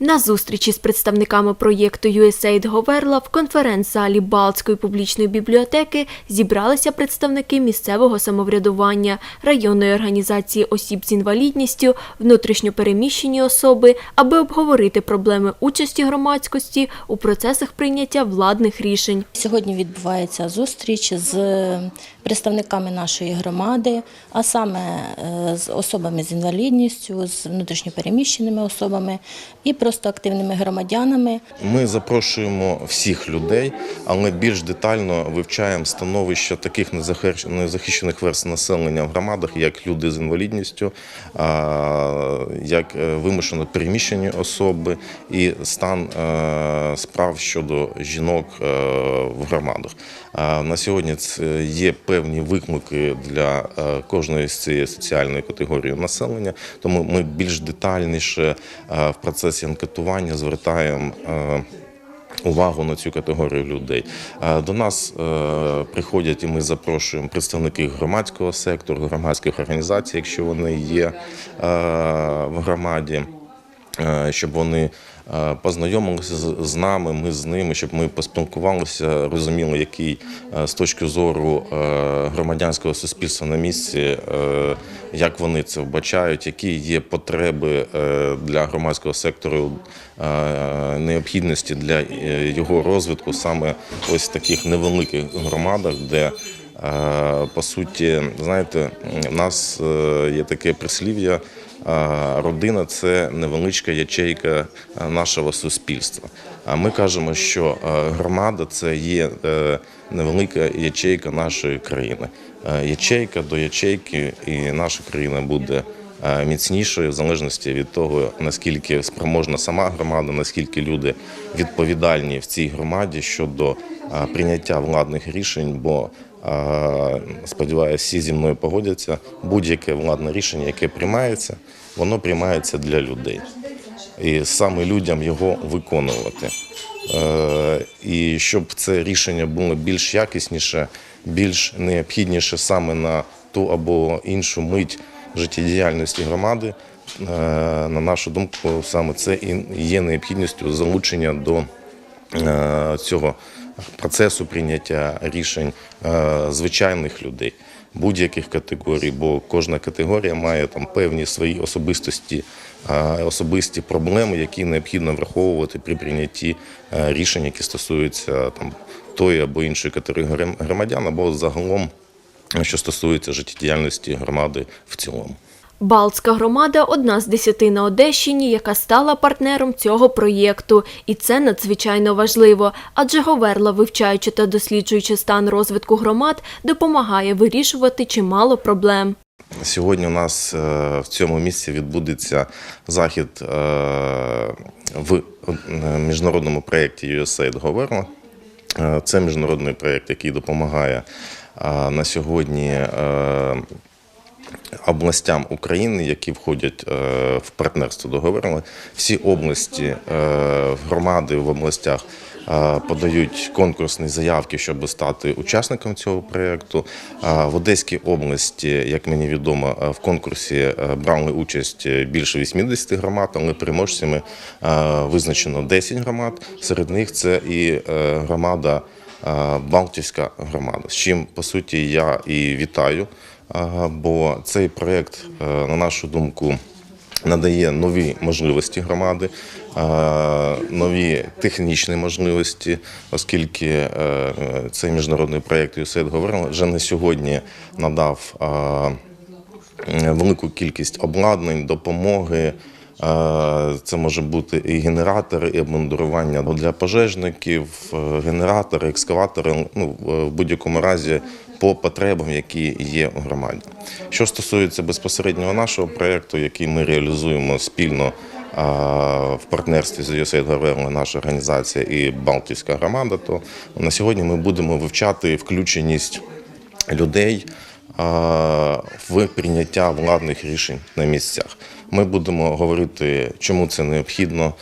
На зустрічі з представниками проєкту USAID Говерла в конференц-залі Балтської публічної бібліотеки зібралися представники місцевого самоврядування, районної організації осіб з інвалідністю, внутрішньопереміщені особи, аби обговорити проблеми участі громадськості у процесах прийняття владних рішень. Сьогодні відбувається зустріч з представниками нашої громади, а саме е, з особами з інвалідністю, з внутрішньопереміщеними особами і просто активними громадянами. Ми запрошуємо всіх людей, але більш детально вивчаємо становище таких незахищ- незахищених верств населення в громадах, як люди з інвалідністю, як е, вимушено переміщені особи і стан е, справ щодо жінок в громадах. На сьогодні це є певні виклики для е, кожної з цієї соціальної категорії населення, тому ми більш детальніше е, в процесі анкетування звертаємо. е, Увагу на цю категорію людей до нас приходять і ми запрошуємо представників громадського сектору, громадських організацій, якщо вони є в громаді щоб вони е, познайомилися з- нами, ми з ними, щоб ми поспілкувалися, розуміли, який е, з точки зору е, громадянського суспільства на місці, е, як вони це вбачають, які є потреби е, для громадського сектору, е, необхідності для е, його розвитку саме ось в таких невеликих громадах, де Е, По суті, знаєте, в нас е, є таке прислів'я. Родина це невеличка ячейка е, нашого суспільства. А ми кажемо, що е, громада це є е, невелика ячейка нашої країни. Ячейка до ячейки, і наша країна буде міцнішою в залежності від того, наскільки спроможна сама громада, наскільки люди відповідальні в цій громаді щодо прийняття владних рішень. Бо сподіваюся, всі зі мною погодяться. Будь-яке владне рішення, яке приймається, воно приймається для людей. І саме людям його виконувати. Е, І щоб це рішення було більш якісніше, більш необхідніше саме на ту або іншу мить життєдіяльності громади, е, на нашу думку, саме це і є необхідністю залучення до е, цього процесу прийняття рішень е, звичайних людей будь-яких категорій, бо кожна категорія має там певні свої особистості, е, особисті проблеми, які необхідно враховувати при прийнятті е, рішень, які стосуються там тої або іншої категорії громадян, або загалом, що стосується життєдіяльності громади в цілому. Балтська громада одна з десяти на Одещині, яка стала партнером цього проєкту. І це надзвичайно важливо, адже Говерла, вивчаючи та досліджуючи стан розвитку громад, допомагає вирішувати чимало проблем. Сьогодні у нас е, в цьому місці відбудеться захід е, в е, міжнародному проєкті USAID Говерла. Це міжнародний проєкт, який допомагає на сьогодні областям України, які входять е, в партнерство до Всі області, е, громади в областях е, подають конкурсні заявки, щоб стати учасником цього проєкту. В Одеській області, як мені відомо, в конкурсі брали участь більше 80 громад, але переможцями визначено 10 громад. Серед них це і громада. Балтівська громада, з чим по суті я і вітаю, бо цей проєкт, е, на нашу думку, надає нові можливості громади, е, нові технічні можливості, оскільки е, цей міжнародний проєкт USAID говорив вже на сьогодні надав велику кількість обладнань, допомоги. Е, Це може бути і генератори, і обмундирування для пожежників, е, генератори, екскаватори. Ну в будь-якому разі по потребам, які є у громаді. Що стосується безпосереднього нашого проєкту, який ми реалізуємо спільно е, в партнерстві з USAID Говерла, наша організація і Балтійська громада, то на сьогодні ми будемо вивчати включеність людей е, в прийняття владних рішень на місцях. Ми будемо говорити, чому це необхідно,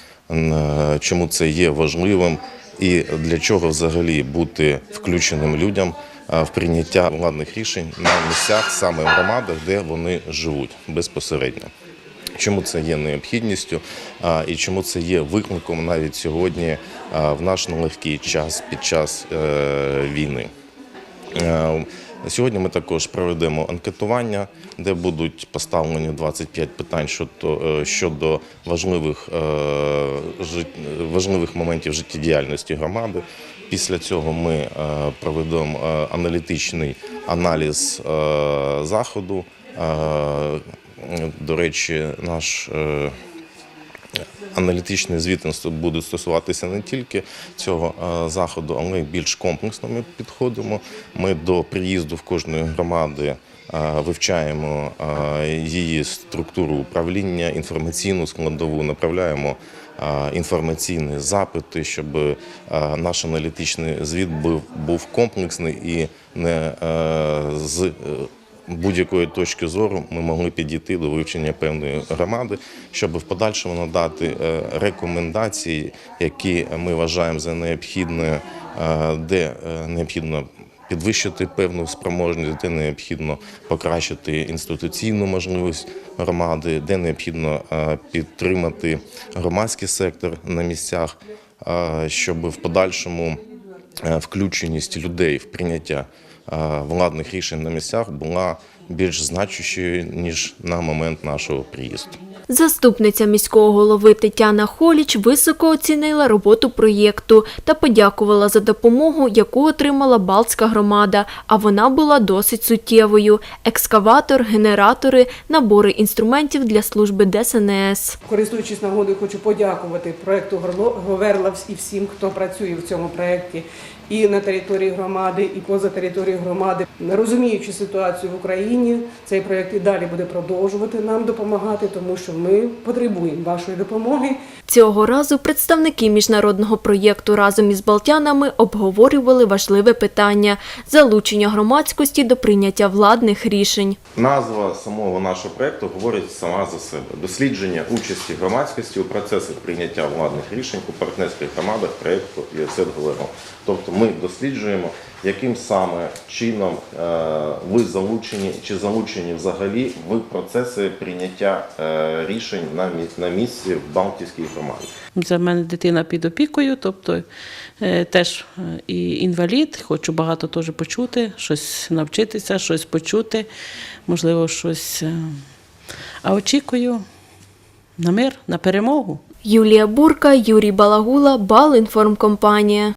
чому це є важливим і для чого взагалі бути включеним людям е, в прийняття владних рішень на місцях, саме в громадах, де вони живуть безпосередньо. чому це є необхідністю і чому це є викликом навіть сьогодні в наш нелегкий час під час е, війни. Сьогодні ми також проведемо анкетування, де будуть поставлені 25 питань щодо, е, важливих, е, важливих моментів життєдіяльності громади. Після цього ми е, проведемо аналітичний аналіз заходу. До речі, наш е, аналітичний звіт буде стосуватися не тільки цього заходу, але й більш комплексно ми підходимо. Ми до приїзду в кожної громади вивчаємо її структуру управління, інформаційну складову, направляємо інформаційні запити, щоб наш аналітичний звіт був, комплексний і не з е, будь-якої точки зору ми могли підійти до вивчення певної громади, щоб в подальшому надати е, рекомендації, які ми вважаємо за необхідне, е, де е, необхідно підвищити певну спроможність, де необхідно покращити інституційну можливість громади, де необхідно підтримати громадський сектор на місцях, щоб в подальшому включеність людей в прийняття е, владних рішень на місцях була більш значущою ніж на момент нашого приїзду. Заступниця міського голови Тетяна Холіч високо оцінила роботу проєкту та подякувала за допомогу, яку отримала Балтська громада, а вона була досить суттєвою: екскаватор, генератори, набори інструментів для служби ДСНС. Користуючись нагодою, хочу подякувати проекту «Горло- Говерла і всім, хто працює в цьому проєкті і на території громади, і поза територією громади. Розуміючи ситуацію в Україні, цей проєкт і далі буде продовжувати нам допомагати, тому що ми потребуємо вашої допомоги. Цього разу представники міжнародного проєкту разом із балтянами обговорювали важливе питання залучення громадськості до прийняття владних рішень. Назва самого нашого проекту говорить сама за себе: дослідження участі громадськості у процесах прийняття владних рішень у партнерських громадах проекту ЄСЕД Галерон. Тобто ми досліджуємо, яким саме чином е, ви залучені чи залучені взагалі в процеси прийняття е, рішень на місці, на місці в Балтійській громаді. Це в мене дитина під опікою, тобто е, теж і інвалід. Хочу багато теж почути, щось навчитися, щось почути, можливо, щось. А очікую на мир, на перемогу. Юлія Бурка, Юрій Балагула, Балінформкомпанія.